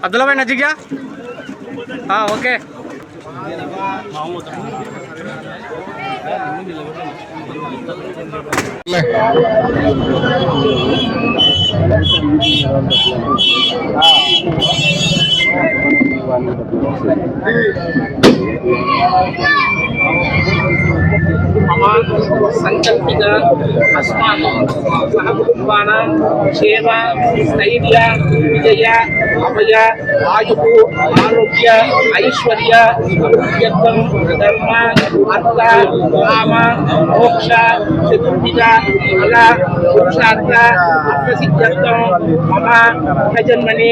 Abdullah main aja ya? Ah oke. Mau okay मम सङ्कल्पित अस्माकं सहकुटुम्बानां क्षेम स्थैर्य विजय अभय आयुः आरोग्य ऐश्वर्य अभिवृद्ध्यर्थं धर्म अर्थ काम मोक्ष चतुर्विध फल पुरुषार्थ अर्थसिद्ध्यर्थं मम भजन्मने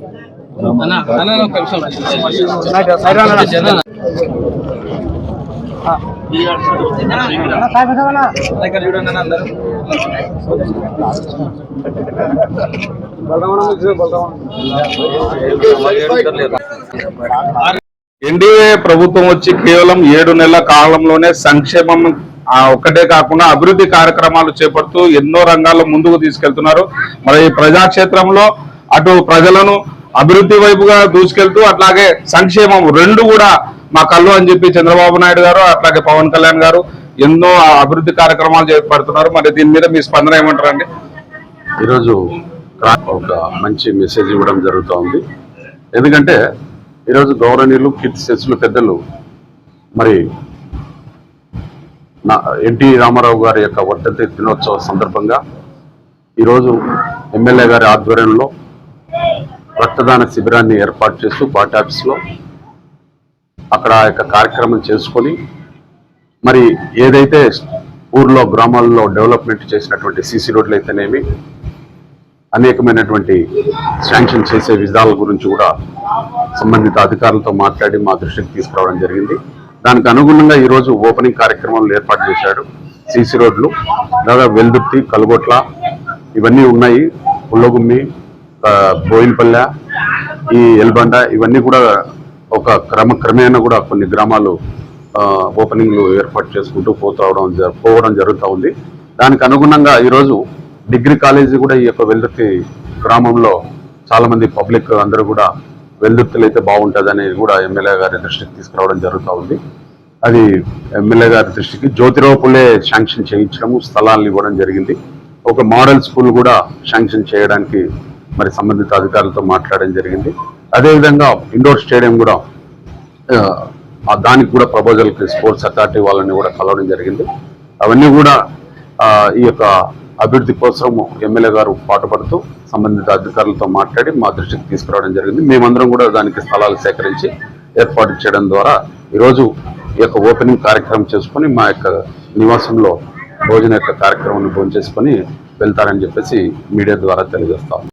NDA ప్రభుత్వం వచ్చి కేవలం ఏడు నెలల కాలంలోనే సంక్షేమం ఒక్కటే కాకుండా అభివృద్ధి కార్యక్రమాలు చేపడుతూ ఎన్నో రంగాల్లో ముందుకు తీసుకెళ్తున్నారు. మరి ఈ ప్రజాక్షేత్రంలో అటు ప్రజలను అభివృద్ధి వైపుగా దూసుకెళ్తూ అట్లాగే సంక్షేమం రెండు కూడా మా కళ్ళు అని చెప్పి చంద్రబాబు నాయుడు గారు అట్లాగే పవన్ కళ్యాణ్ గారు ఎన్నో అభివృద్ధి కార్యక్రమాలు చేపడుతున్నారు. మరి దీని మీద మీ స్పందన ఏమంటారండి? ఈరోజు ఒక మంచి మెసేజ్ ఇవ్వడం జరుగుతోంది. ఎందుకంటే ఈరోజు గౌరవనీయులు కీర్తి శశులు పెద్దలు మరి నా ఎన్టీ రామారావు గారి యొక్క వర్ధంతి దినోత్సవ సందర్భంగా ఈరోజు ఎమ్మెల్యే గారి ఆధ్వర్యంలో రక్తదాన శిబిరాన్ని ఏర్పాటు చేస్తూ పార్టీ ఆఫీస్లో అక్కడ ఆ యొక్క కార్యక్రమం చేసుకొని మరి ఏదైతే ఊర్లో గ్రామాల్లో డెవలప్మెంట్ చేసినటువంటి సీసీ రోడ్లు అయితేనేమి అనేకమైనటువంటి శాంక్షన్ చేసే విధాల గురించి కూడా సంబంధిత అధికారులతో మాట్లాడి మా దృష్టికి తీసుకురావడం జరిగింది. దానికి అనుగుణంగా ఈరోజు ఓపెనింగ్ కార్యక్రమాలు ఏర్పాటు చేశాడు సీసీ రోడ్లు దాదాపు వెల్దుర్తి కలుగొట్ల ఇవన్నీ ఉన్నాయి. పుల్లగుమ్మి బోయినపల్లె ఈ ఎల్బండ ఇవన్నీ కూడా ఒక క్రమ క్రమేణా కూడా కొన్ని గ్రామాలు ఓపెనింగ్లు ఏర్పాటు చేసుకుంటూ పోతావడం జ- పోవడం జరుగుతూ ఉంది. దానికి అనుగుణంగా ఈరోజు డిగ్రీ కాలేజీ కూడా ఈ యొక్క వెల్దుర్తి గ్రామంలో చాలామంది పబ్లిక్ అందరూ కూడా వెల్దుర్తులు అయితే బాగుంటుంది కూడా ఎమ్మెల్యే గారి దృష్టికి తీసుకురావడం జరుగుతూ ఉంది. అది ఎమ్మెల్యే గారి దృష్టికి జ్యోతిరావు శాంక్షన్ చేయించడము స్థలాలను ఇవ్వడం జరిగింది. ఒక మోడల్ స్కూల్ కూడా శాంక్షన్ చేయడానికి మరి సంబంధిత అధికారులతో మాట్లాడడం జరిగింది. అదేవిధంగా ఇండోర్ స్టేడియం కూడా దానికి కూడా ప్రపోజల్కి స్పోర్ట్స్ అథారిటీ వాళ్ళని కూడా కలవడం జరిగింది. అవన్నీ కూడా ఈ యొక్క అభివృద్ధి కోసం ఎమ్మెల్యే గారు పాటుపడుతూ సంబంధిత అధికారులతో మాట్లాడి మా దృష్టికి తీసుకురావడం జరిగింది. మేమందరం కూడా దానికి స్థలాలు సేకరించి ఏర్పాటు చేయడం ద్వారా ఈరోజు ఈ యొక్క ఓపెనింగ్ కార్యక్రమం చేసుకొని మా యొక్క నివాసంలో భోజన యొక్క కార్యక్రమాన్ని భోజనం చేసుకొని వెళ్తారని చెప్పేసి మీడియా ద్వారా తెలియజేస్తాం